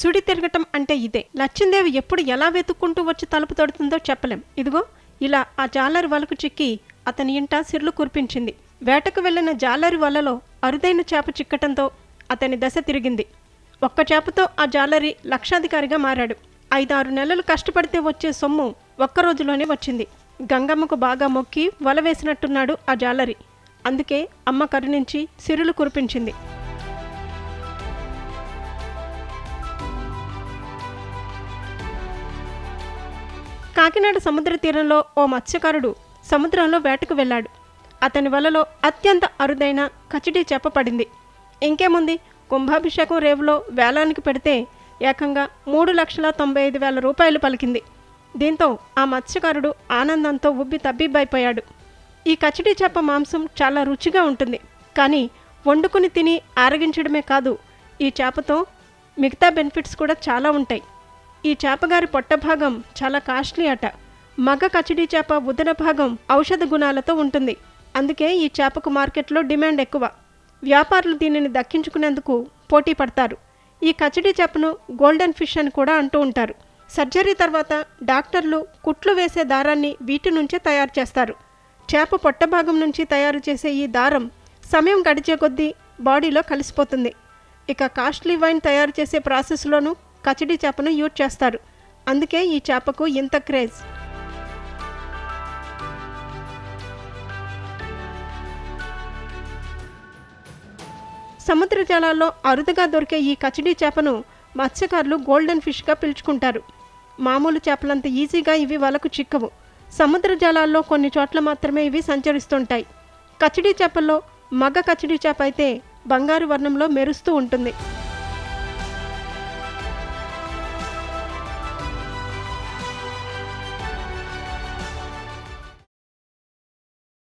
సుడి తిరగటం అంటే ఇదే. లచ్చిందేవి ఎప్పుడు ఎలా వెతుక్కుంటూ వచ్చి తలుపు తడుతుందో చెప్పలేం. ఇదిగో ఇలా ఆ జాలరి వలకు చిక్కి అతని ఇంట సిర్లు కురిపించింది. వేటకు వెళ్ళిన జాలరి వలలో అరుదైన చేప చిక్కటంతో అతని దశ తిరిగింది. ఒక్క చేపతో ఆ జాలరి లక్షాధికారిగా మారాడు. ఐదారు నెలలు కష్టపడితే వచ్చే సొమ్ము ఒక్క రోజులోనే వచ్చింది. గంగమ్మకు బాగా మొక్కి వల వేసినట్టున్నాడు ఆ జాలరి. అందుకే అమ్మ కరుణించి సిరులు కురిపించింది. కాకినాడ సముద్ర తీరంలో ఓ మత్స్యకారుడు సముద్రంలో వేటకు వెళ్ళాడు. అతని వలలో అత్యంత అరుదైన కచిడి చేప పడింది. ఇంకేముంది? కుంభాభిషేకం రేవులో వేలానికి పెడితే ఏకంగా మూడు లక్షల తొంభై ఐదు వేల రూపాయలు పలికింది. దీంతో ఆ మత్స్యకారుడు ఆనందంతో ఉబ్బి తబ్బిబ్బైపోయాడు. ఈ కచిడీ చేప మాంసం చాలా రుచిగా ఉంటుంది. కానీ వండుకుని తిని ఆరగించడమే కాదు ఈ చేపతో మిగతా బెనిఫిట్స్ కూడా చాలా ఉంటాయి. ఈ చేపగారి పొట్టభాగం చాలా కాస్ట్లీ అట. మగ కచిడీ చేప ఉదర భాగం ఔషధ గుణాలతో ఉంటుంది. అందుకే ఈ చేపకు మార్కెట్లో డిమాండ్ ఎక్కువ. వ్యాపారులు దీనిని దక్కించుకునేందుకు పోటీ పడతారు. ఈ కచిడీ చేపను గోల్డెన్ ఫిష్ అని కూడా అంటూ ఉంటారు. సర్జరీ తర్వాత డాక్టర్లు కుట్లు వేసే దారాన్ని వీటి నుంచే తయారు చేస్తారు. చేప పొట్ట భాగం నుంచి తయారు చేసే ఈ దారం సమయం గడిచే కొద్దీ బాడీలో కలిసిపోతుంది. ఇక కాస్ట్లీ వైన్ తయారు చేసే ప్రాసెస్లోనూ కచడి చేపను యూజ్ చేస్తారు. అందుకే ఈ చేపకు ఇంత క్రేజ్. సముద్ర జలాల్లో అరుదుగా దొరికే ఈ కచిడీ చేపను మత్స్యకారులు గోల్డెన్ ఫిష్గా పిలుచుకుంటారు. మామూలు చేపలంత ఈజీగా ఇవి వలకు చిక్కవు. సముద్ర జలాల్లో కొన్ని చోట్ల మాత్రమే ఇవి సంచరిస్తుంటాయి. కచిడీ చేపల్లో మగ కచడి చేప అయితే బంగారు వర్ణంలో మెరుస్తూ ఉంటుంది.